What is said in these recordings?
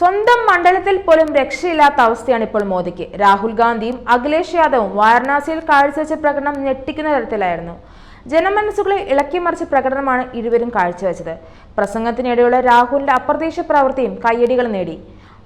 സ്വന്തം മണ്ഡലത്തിൽ പോലും രക്ഷയില്ലാത്ത അവസ്ഥയാണ് ഇപ്പോൾ മോദിക്ക്. രാഹുൽ ഗാന്ധിയും അഖിലേഷ് യാദവും വാരണാസിയിൽ കാഴ്ചവെച്ച പ്രകടനം ഞെട്ടിക്കുന്ന തരത്തിലായിരുന്നു. ജനമനസ്സുകളെ ഇളക്കിമറിച്ച പ്രകടനമാണ് ഇരുവരും കാഴ്ചവെച്ചത്. പ്രസംഗത്തിനിടെയുള്ള രാഹുലിന്റെ അപ്രതീക്ഷിത പ്രവൃത്തിയും കയ്യടികൾ നേടി.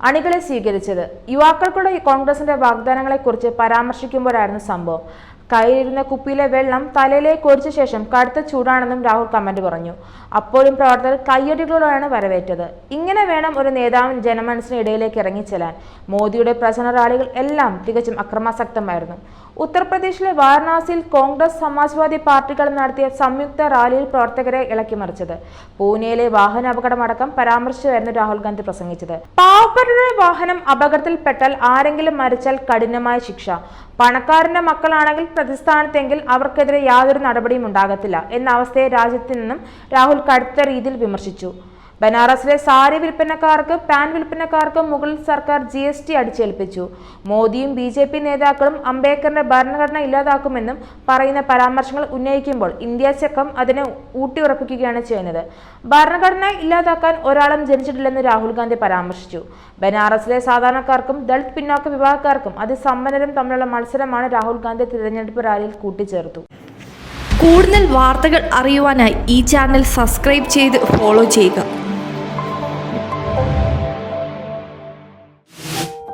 അണികളെ സ്വീകരിച്ചത്. യുവാക്കൾക്കുള്ള കോൺഗ്രസിന്റെ വാഗ്ദാനങ്ങളെക്കുറിച്ച് പരാമർശിക്കുമ്പോഴായിരുന്നു സംഭവം. കയ്യിലിരുന്ന കുപ്പിയിലെ വെള്ളം തലയിലേക്ക് ഒഴിച്ച ശേഷം കടുത്ത ചൂടാണെന്നും രാഹുൽ കമന്റ് പറഞ്ഞു. അപ്പോഴും പ്രവർത്തകർ കയ്യടികളോടാണ് വരവേറ്റത്. ഇങ്ങനെ വേണം ഒരു നേതാവിൻ ജനമനസ്സിന് ഇടയിലേക്ക് ഇറങ്ങിച്ചെല്ലാൻ മോദിയുടെ പ്രചരണ റാലികൾ എല്ലാം തികച്ചും അക്രമാസക്തമായിരുന്നു. ഉത്തർപ്രദേശിലെ വാരണാസിയിൽ കോൺഗ്രസ് സമാജ്വാദി പാർട്ടികൾ നടത്തിയ സംയുക്ത റാലിയിൽ പ്രവർത്തകരെ ഇളക്കിമറിച്ചത് പൂനെയിലെ വാഹന അപകടമടക്കം പരാമർശിച്ചായിരുന്നു രാഹുൽ ഗാന്ധി പ്രസംഗിച്ചത്. പാവപ്പെട്ടവരുടെ വാഹനം അപകടത്തിൽപ്പെട്ടാൽ ആരെങ്കിലും മരിച്ചാൽ കഠിനമായ ശിക്ഷ. പണക്കാരന്റെ മക്കളാണെങ്കിൽ പ്രതിസ്ഥാനത്തെങ്കിൽ അവർക്കെതിരെ യാതൊരു നടപടിയും ഉണ്ടാകത്തില്ല എന്ന അവസ്ഥയെ രാജ്യത്ത് നിന്നും രാഹുൽ കടുത്ത രീതിയിൽ വിമർശിച്ചു. ബനാറസിലെ സാരി വിൽപ്പനക്കാർക്ക് പാൻ വിൽപ്പനക്കാർക്ക് മുഗൾ സർക്കാർ ജി എസ് ടി അടിച്ചേൽപ്പിച്ചു. മോദിയും ബി ജെ പി നേതാക്കളും അംബേദ്കറിന്റെ ഭരണഘടന ഇല്ലാതാക്കുമെന്നും പറയുന്ന പരാമർശങ്ങൾ ഉന്നയിക്കുമ്പോൾ ഇന്ത്യ ചക്കം അതിനെ ഊട്ടിയുറപ്പിക്കുകയാണ് ചെയ്യുന്നത്. ഭരണഘടന ഇല്ലാതാക്കാൻ ഒരാളും ജനിച്ചിട്ടില്ലെന്ന് രാഹുൽ ഗാന്ധി പരാമർശിച്ചു. ബനാറസിലെ സാധാരണക്കാർക്കും ദളിത് പിന്നോക്ക വിഭാഗക്കാർക്കും അതിസമ്പന്നരും തമ്മിലുള്ള മത്സരമാണ് രാഹുൽ ഗാന്ധി തിരഞ്ഞെടുപ്പ് റാലിയിൽ കൂട്ടിച്ചേർത്തു. കൂടുതൽ വാർത്തകൾ അറിയുവാനായി ഈ ചാനൽ സബ്സ്ക്രൈബ് ചെയ്ത് ഫോളോ ചെയ്യുക.